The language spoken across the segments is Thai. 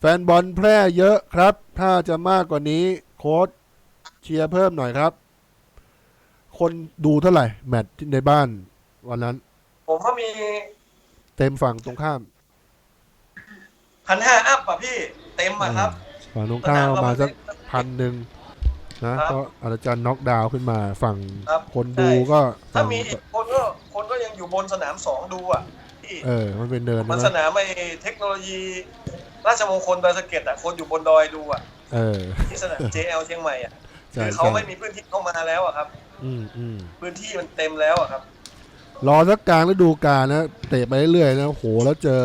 แฟนบอลแพร่เยอะครับ ถ้าจะมากกว่านี้โค้ชเชียร์เพิ่มหน่อยครับ คนดูเท่าไหร่ แมตช์ที่ในบ้าน วันนั้น ผมก็มีเต็มฝั่งตรงข้ามพันห้าอัพอะพี่ เต็มอะครับ ฝั่งตรงข้ามประมาณสักพันหนึ่งนะครับเพราะอาจารย์น็อกดาวน์ขึ้นมาฝั่งครับคนดูใช่ก็ถ้าฝั่งมีอีกคนก็คนก็ยังอยู่บนสนามสองดูอะพี่เออ มันเป็นเนินมันนะสนามไอ้เทคโนโลยี ราชมงคลดอยสะเก็ดอะคนอยู่บนดอยดูอะเออ ที่สนาม JL เชียงใหม่อะใช่คือเขาใช่ไม่มีพื้นที่เข้ามาแล้วอะครับ อืมอืมพื้นที่มันเต็มแล้วอะครับ รอสักกลางฤดูกาลนะเตะไปเรื่อยๆนะโหแล้วเจอ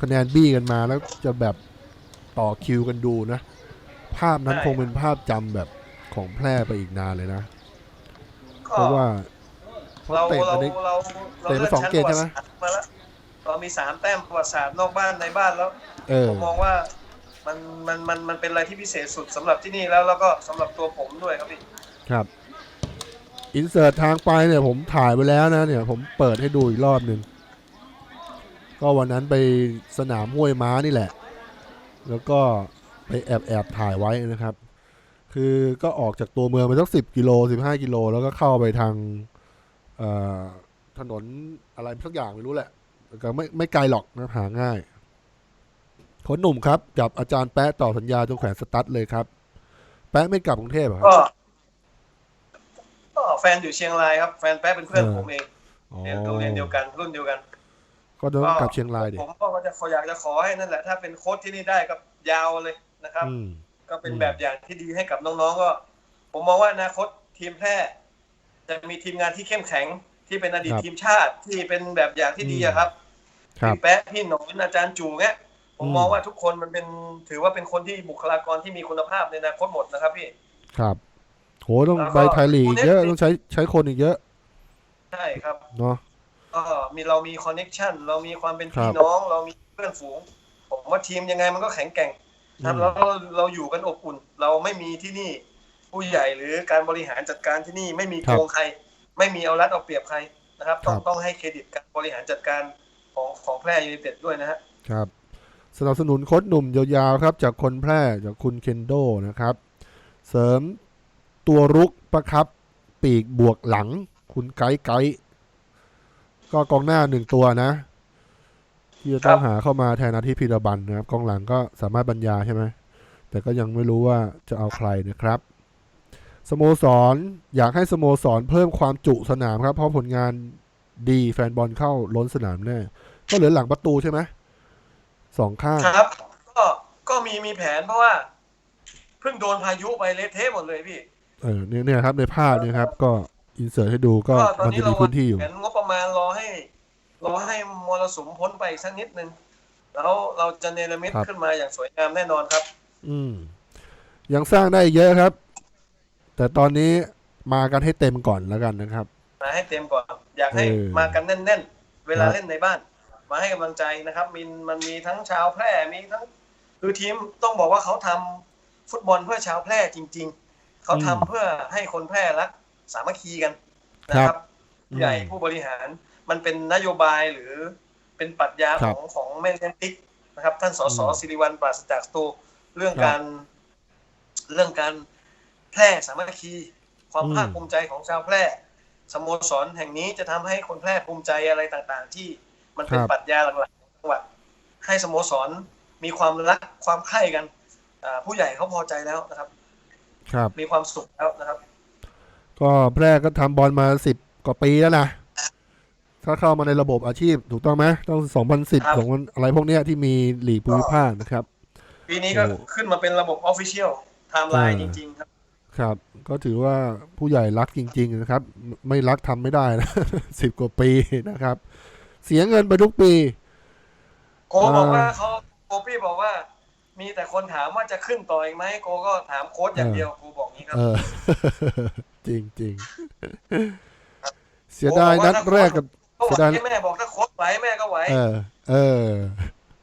คะแนนบี้กันมาแล้วจะแบบต่อคิวกันดูนะ ภาพนั้นใช่ คงเป็นภาพจำแบบของแพร่ไปอีกนานเลยนะก็เพราะว่าเพราะเราเตะเราอันนี้เราเราเตะไปลื่นสองชั้นเกมใช่ไหมประวัติศาสตร์มาแล้ว เรามีสามแต้มประวัติศาสตร์นอกบ้านในบ้านแล้วเออ ผมมองว่ามันมันมันมันเป็นอะไรที่พิเศษสุดสำหรับที่นี่แล้วแล้วก็สำหรับตัวผมด้วยครับพี่ครับ อินเสิร์ตทางไปเนี่ยผมถ่ายไปแล้วนะเนี่ย ผมเปิดให้ดูอีกรอบหนึ่ง ก็วันนั้นไปสนามห้วยม้านี่แหละ แล้วก็ไปแอบแอบถ่ายไว้นะครับ คือก็ออกจากตัวเมืองไปสักสิบกิโลสิบห้ากิโล แล้วก็เข้าไปทางเอ่อถนนอะไรสักอย่างไม่รู้แหละแต่ ก็ไม่ไม่ไกลหรอกนะหาง่ายคนหนุ่มครับกับอาจารย์แป๊ะต่อสัญญาจนแขวนสตั๊ดเลยครับ แป๊ะไม่กลับกรุงเทพเหรอครับก็ก็แฟนอยู่เชียงรายครับ แฟนแป๊ะเป็นเพื่อนเออ ผมเองอ๋อเรียนโรงเรียนเดียวกันรุ่นเดียวกันก็ต้องกลับเชียงรายดิผมก็จะขออยากจะขอให้นั่นแหละถ้าเป็นโค้ชที่นี่ได้ก็ยาวเลยนะครับ อืม ก็เป็นอืม แบบอย่างที่ดีให้กับน้องๆก็ ผมมองว่าอนาคตทีมแพร่จะมีทีมงานที่เข้มแข็ง ที่เป็นอดีตทีมชาติที่เป็นแบบอย่างที่ดีอะครับครับพี่แป๊ะพี่หนอนอาจารย์จูเงี้ยผมอืม มองว่าทุกคนมันเป็นถือว่าเป็นคนที่บุคลากรที่มีคุณภาพในอนาคตหมดนะครับพี่ ครับโหต้องแล้วก็ไปไทยลีกอีกเยอะผู้เล่นต้องใช้ใช้คนอีกเยอะใช่ครับ เนาะ ก็มีเรามีคอนเน็ชันเรามีความเป็นครัพี่บน้อง เรามีเพื่อนฝูง ผมว่าทีมยังไงมันก็แข็งแกร่งครับอืม แล้วเราเราอยู่กันอบอุ่น เราไม่มีที่นี่ผู้ใหญ่หรือการบริหารจัดการที่นี่ไม่มีโกงใคร ไม่มีเอารัดเอาเปรียบใครนะครับ ต้องต้องให้เครดิตการบริหารจัดการของของแพร่ยูไนเต็ดด้วยนะฮะครับ สนับสนุนโค้ชหนุ่มยาวๆครับ จากคนแพร่จากคุณเคนโดนะครับ เสริมตัวรุกประครับ ปีกบวกหลัง คุณไกด์ไกด์ก็กองหน้าหนึ่งตัวนะที่จะต้องครับหาเข้ามาแทนอาทิตย์พีระบันนะครับกองหลังก็สามารถบรรยายใช่ไหมแต่ก็ยังไม่รู้ว่าจะเอาใครนะครับ สโมสรอยากให้สโมสรเพิ่มความจุสนามครับ เพราะผลงานดีแฟนบอลเข้าล้นสนามแน่ก็เหลือหลังประตูใช่ไหมสองข้างครับ ก็ก็มีมีแผนเพราะว่า เพิ่งโดนพายุไปเละเทะหมดเลยพี่ เออเนี่ยเนี่ยครับในภาพเนี่ยครับ ก็อินเสิร์ตให้ดูก็ก็ตอนมันนี้จะเรามีพื้นที่อยู่ แผนงบประมาณรอให้รอให้มรสุมพ้นไปอีกสักนิดนึงแล้วเราจะเนรมิตครับ ขึ้นมาอย่างสวยงามแน่นอนครับ อืมยังสร้างได้อีกเยอะครับ แต่ตอนนี้มากันให้เต็มก่อนแล้วกันนะครับ มาให้เต็มก่อน อยากให้เออ มากันแน่น ๆ เวลาครับเล่นในบ้าน มาให้กำลังใจนะครับมีมันมีทั้งชาวแพร่มีทั้งคือทีมต้องบอกว่าเขาทำฟุตบอลเพื่อชาวแพร่จริง ๆ เขาทำเพื่อให้คนแพร่รักสามัคคีกันนะครับผู้ใหญ่ผู้บริหารมันเป็นนโยบายหรือเป็นปรัชญาครัขบองของแม่เลี้ยงติ๊กนะครับท่านสสอืมสิริวัลปราศจากตัวเรื่องครับ การ เรื่องการแพร่สามัคคี ความอืมภาคภูมิใจของชาวแพร่สโมสรแห่งนี้จะทำให้คนแพร่ภูมิใจอะไรต่างๆ ที่มันเป็นครับปรัชญาหลักๆของจังหวัดให้สโมสรมีความรักความใคร่กันอ่าผู้ใหญ่เขาพอใจแล้วนะครับ ครับมีความสุขแล้วนะครับ ก็แพร่ก็ทำบอลมาสิบกว่าปีแล้วนะถ้าเข้ามาในระบบอาชีพถูกต้องไหมต้องสองพันสิบครับสองพันอะไรพวกเนี้ยที่มีหลีกภูมิภาคนะครับ ปีนี้ก็โอ้ขึ้นมาเป็นระบบออฟฟิเชียลไทม์ไลน์เอจอริง ๆ ครับ ครับ ก็ถือว่าผู้ใหญ่รักจริง ๆ นะครับ ไม่รักทำไม่ได้นะสิบกว่าปีนะครับ เสียเงินไปทุกปีโกบอกว่าอ่าเขาโกพี่บอกว่า มีแต่คนถามว่าจะขึ้นต่ออีกไหมโกก็ถามโค้ชอย่างเดียวโกบอกงี้ครับเออจริงจริงๆเสียดายนัดแรกกับก็ไหวเสียดายแม่บอกถ้าโค้ชไหวแม่ก็ไหวเออ เออ